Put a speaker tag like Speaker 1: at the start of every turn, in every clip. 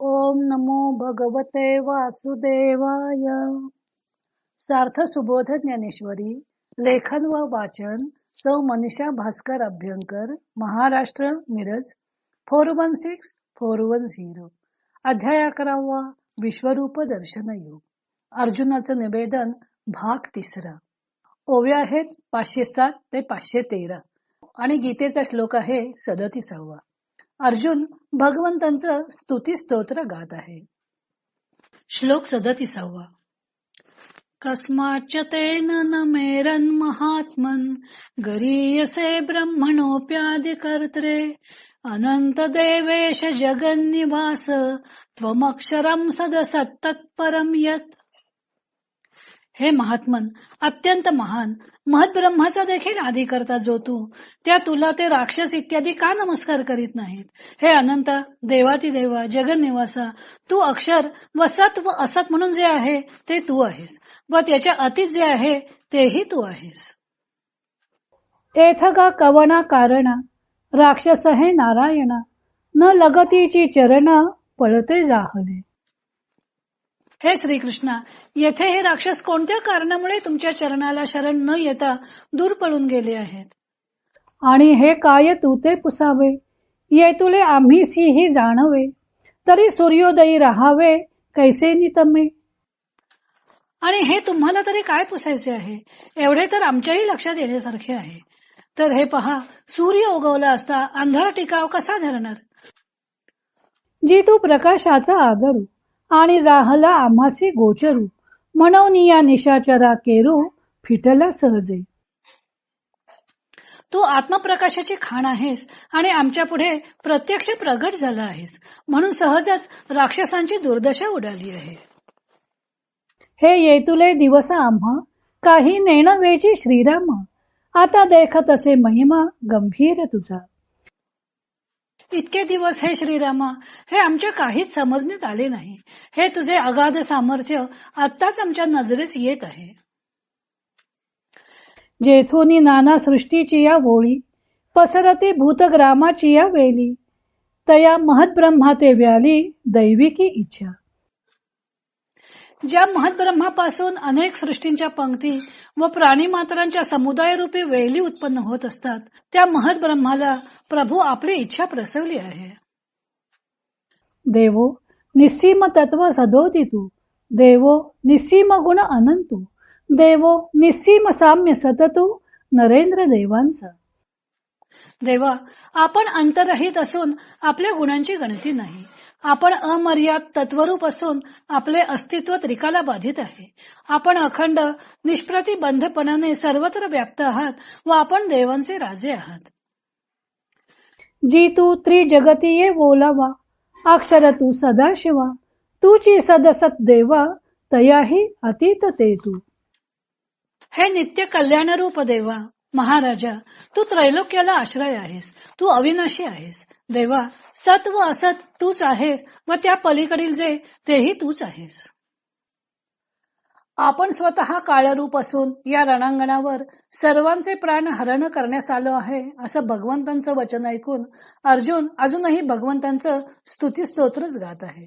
Speaker 1: ओम नमो भगवते वासुदेवाय. सार्थ सुबोध ज्ञानेश्वरी लेखन व वाचन सौ Manisha Bhaskar Abhyankar Maharashtra Miraj four one six four one zero. अध्याय अकरावा विश्वरूप दर्शन योग. अर्जुनाचं निवेदन भाग तिसरा. ओव्या आहेत पाचशे सात ते पाचशे तेरा. आणि गीतेचा श्लोक आहे सदतीसावा. अर्जुन भगवंतांचं स्तुती स्तोत्र गात आहे. श्लोक सदतीसावा. कस्माच्च तेन न मेरन महात्मन गरीयसे ब्रह्मणोप्यादि कर्त्रे अनंत देवेश जगन्निवास त्वमक्षरम सदसत्तत्परम यत हे महात्मन अत्यंत महान. महत ब्रह्माचा देखील आधी करता जो तू त्या तुला ते राक्षस इत्यादी का नमस्कार करीत नाहीत? हे अनंत देवाती देवा जगनिवासा तू अक्षर व सत व असत म्हणून जे आहे ते तू आहेस. व त्याच्या अतीत जे आहे तेही तू आहेस. एथ कवना कारणा राक्षस हे नारायणा न लगतीची चरणा पळते जाहले. हे श्रीकृष्णा येथे हे राक्षस कोणत्या कारणामुळे तुमच्या चरणाला शरण न येता दूर पळून गेले आहेत? आणि हे काय तू ते पुसावे? ये तुले ही जाणवे. तरी सूर्योदयी राहावे कैसे नितमे? आणि हे तुम्हाला तरी काय पुसायचे आहे? एवढे तर आमच्याही लक्षात येण्यासारखे आहे. तर हे पहा सूर्य उगवला असता अंधार टिकाव कसा धरणार? जी तू प्रकाशाचा आदरू आणि राहला आम्हासी गोचरू. म्हणून या निशाचरा केरू फिटला सहजे. तू आत्मप्रकाशाची खाण आहेस आणि आमच्या पुढे प्रत्यक्ष प्रगट झाला आहेस. म्हणून सहजच राक्षसांची दुर्दशा उडाली आहे. हे येतुले दिवस आम्हा काही नेणवेची श्रीराम. आता देखत असे महिमा गंभीर तुझा. इतके दिवस हे श्रीरामा हे आमच्या काहीच समजण्यात आले नाही. हे तुझे अगाध सामर्थ्य आत्ताच आमच्या नजरेस येत आहे. जेथोनी नाना सृष्टीची या ओळी पसरती भूतग्रामाची या वेली तया महत ब्रह्माते व्याली दैविकी इच्छा. ज्या महत्ब्रह्मापासून अनेक सृष्टींच्या पंक्ती व प्राणी मात्रांच्या समुदाय रूपी वेली उत्पन्न होत असतात त्या महत ब्रह्माला प्रभू आपली इच्छा प्रसवली आहे. देवो निस्सीम तत्व सदोती तू देवो निस्सीम गुण अनंतू. देवो निस्सीम साम्य सततू नरेंद्र देवांचा देवा आपण अंतरहित असून आपल्या गुणांची गणती नाही. आपण अमर्याद तत्वरूप असून आपले अस्तित्व त्रिकाला बाधित आहे. आपण अखंड निष्प्रतिबंधपणाने सर्वत्र व्याप्त आहात व आपण देवांचे राजे आहात. जी तू त्रिजगतीये बोलावा अक्षर तू सदाशिवा तूची सदसत देवा तयाही अतीत ते तू. हे नित्य कल्याण रूप देवा महाराजा तू त्रैलोक्याला आश्रय आहेस तू अविनाशी आहेस. देवा सत व असत तूच आहेस व त्या पलीकडील जे तेही तूच आहेस. आपण स्वतः काळरूप असून या रणांगणावर सर्वांचे प्राण हरण करण्यास आलो आहे असं भगवंतांचं वचन ऐकून अर्जुन अजूनही भगवंतांचं स्तुती स्तोत्रच गात आहे.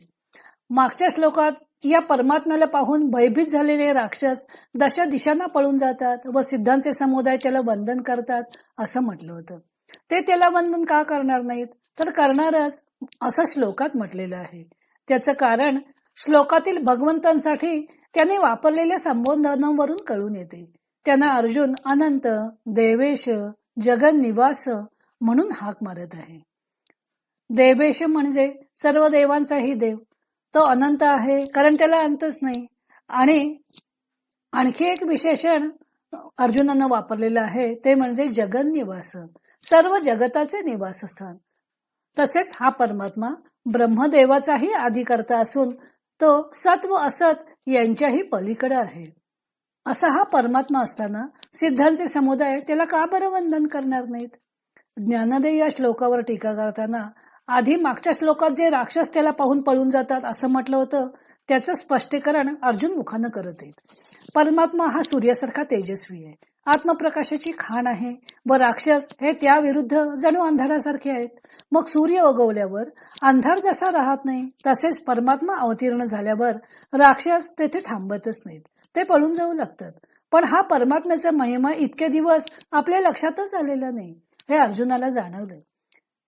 Speaker 1: मागच्या श्लोकात या परमात्म्याला पाहून भयभीत झालेले राक्षस दशा दिशांना पळून जातात व सिद्धांचे समुदाय त्याला वंदन करतात असं म्हटलं होतं. ते त्याला वंदन का करणार नाहीत? तर करणारच असं श्लोकात म्हटलेलं आहे. त्याचं कारण श्लोकातील भगवंतांसाठी त्याने वापरलेल्या संबोधनावरून कळून येते. त्यांना अर्जुन अनंत देवेश जगन निवास म्हणून हाक मारत आहे. देवेश म्हणजे सर्व देवांचाही देव. तो अनंत आहे कारण त्याला अंतच नाही. आणि आणखी एक विशेषण अर्जुनानं वापरलेलं आहे ते म्हणजे जगन निवास सर्व जगताचे निवासस्थान. तसेच हा परमात्मा ब्रह्मदेवाचाही आधिकर्ता असून तो सत्व असत यांच्याही पलीकडे आहे. असा हा परमात्मा असताना सिद्धांचे समुदाय त्याला का बरं वंदन करणार नाहीत? ज्ञानदेय या श्लोकावर टीका करताना आधी मागच्या श्लोकात जे राक्षस त्याला पाहून पळून जातात असं म्हटलं होतं त्याचं स्पष्टीकरण अर्जुन मुखानं करत आहेत. परमात्मा हा सूर्यासारखा तेजस्वी आहे. आत्मप्रकाशाची खाण आहे. व राक्षस हे त्या विरुद्ध जणू अंधारासारखे आहेत. मग सूर्य उगवल्यावर अंधार जसा राहत नाही तसेच परमात्मा अवतीर्ण झाल्यावर राक्षस तेथे थांबतच नाहीत. ते पळून जाऊ लागतात. पण हा परमात्म्याचा महिमा इतके दिवस आपल्या लक्षातच आलेला नाही हे अर्जुनाला जाणवलं.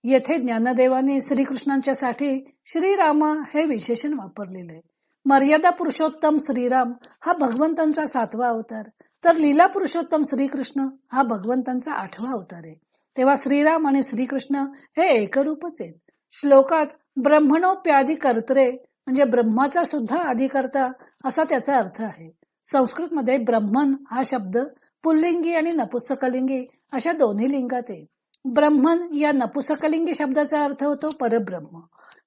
Speaker 1: येथे ज्ञानदेवाने श्रीकृष्णांच्या साठी श्रीरामा हे विशेषण वापरलेले आहे. मर्यादा पुरुषोत्तम श्रीराम हा भगवंतांचा सातवा अवतार. तर लीला पुरुषोत्तम श्रीकृष्ण हा भगवंतांचा आठवा अवतार आहे. तेव्हा श्रीराम आणि श्रीकृष्ण हे एकरूपच आहेत. श्लोकात ब्रह्मणोप्यादी कर्त्रे म्हणजे ब्रह्माचा सुद्धा अधिकर्ता असा त्याचा अर्थ आहे. संस्कृत मध्ये ब्रह्मन हा शब्द पुल्लिंगी आणि नपुसकलिंगी अशा दोन्ही लिंगात आहे. ब्रह्मन या नपुसकलिंगी शब्दाचा अर्थ होतो परब्रह्म.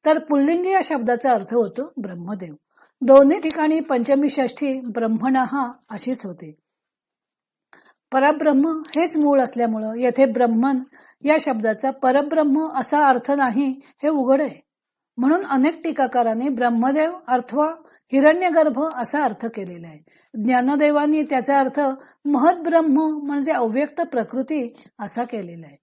Speaker 1: तर पुल्लिंगी या शब्दाचा अर्थ होतो ब्रह्मदेव. दोन्ही ठिकाणी पंचमी षष्ठी ब्रह्मणहा अशीच होती. परब्रह्म हेच मूळ असल्यामुळं येथे ब्रह्मन या शब्दाचा परब्रह्म असा अर्थ नाही हे उघड आहे. म्हणून अनेक टीकाकारांनी ब्रह्मदेव अथवा हिरण्यगर्भ असा अर्थ केलेला आहे. ज्ञानदेवांनी त्याचा अर्थ महद्ब्रह्म म्हणजे अव्यक्त प्रकृती असा केलेला आहे.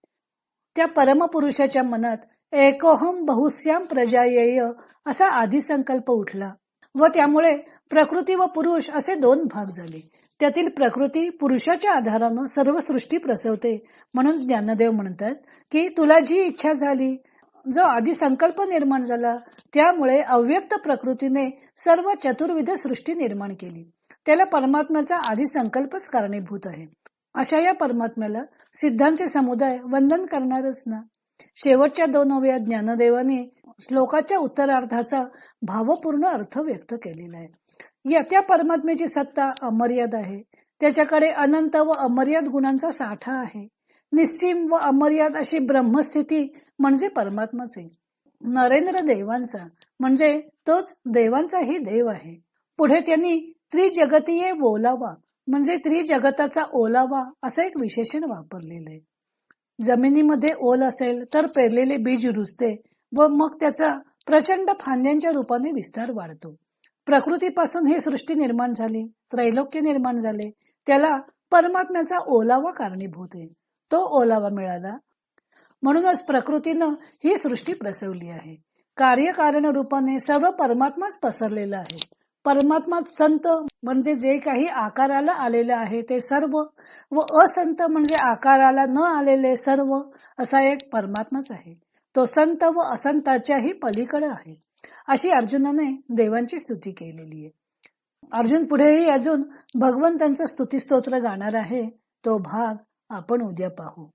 Speaker 1: त्या परमपुरुषाच्या मनात एकोहम बहुश्याम प्रजायेय असा आधी संकल्प उठला. व त्यामुळे प्रकृती व पुरुष असे दोन भाग झाले. त्यातील प्रकृती पुरुषाच्या आधारानं सर्व सृष्टी प्रसवते म्हणून ज्ञानदेव म्हणतात की तुला जी इच्छा झाली जो आधी संकल्प निर्माण झाला त्यामुळे अव्यक्त प्रकृतीने सर्व चतुर्विध सृष्टी निर्माण केली. त्याला परमात्म्याचा आधी संकल्पच कारणीभूत आहे. अशा या परमात्म्याला सिद्धांचे समुदाय वंदन करणारच ना. शेवटच्या दोन अवया ज्ञानदेवाने श्लोकाच्या उत्तरार्धाचा भावपूर्ण अर्थ व्यक्त केलेला आहे. या त्या परमात्म्याची सत्ता अमर्याद आहे. त्याच्याकडे अनंत व अमर्याद गुणांचा साठा आहे. निस्सीम व अमर्याद अशी ब्रह्मस्थिती म्हणजे परमात्माचे नरेंद्र देवांचा म्हणजे तोच देवांचाही देव आहे. पुढे त्यांनी त्रिजगतीय बोलावा म्हणजे त्रिजगताचा ओलावा असं एक विशेषण वापरलेलं आहे. जमिनीमध्ये ओल असेल तर पेरलेले बीज रुजते व मग त्याचा प्रचंड फांद्यांच्या रूपाने विस्तार वाढतो. प्रकृतीपासून ही सृष्टी निर्माण झाली त्रैलोक्य निर्माण झाले त्याला परमात्म्याचा ओलावा कारणीभूत आहे. तो ओलावा मिळाला. म्हणूनच प्रकृतीनं ही सृष्टी प्रसवली आहे. कार्यकारण रूपाने सर्व परमात्माच पसरलेला आहे. परमात्मा संत म्हणजे जे काही आकाराला आलेले आहे ते सर्व व असंत म्हणजे आकाराला न आलेले सर्व असा एक परमात्माच आहे. तो संत व असंताच्याही पलीकडे आहे. अशी अर्जुनाने देवांची स्तुती केलेली आहे. अर्जुन पुढेही अजून भगवंतांचा स्तुतीस्तोत्र गाणार आहे. तो भाग आपण उद्या पाहू.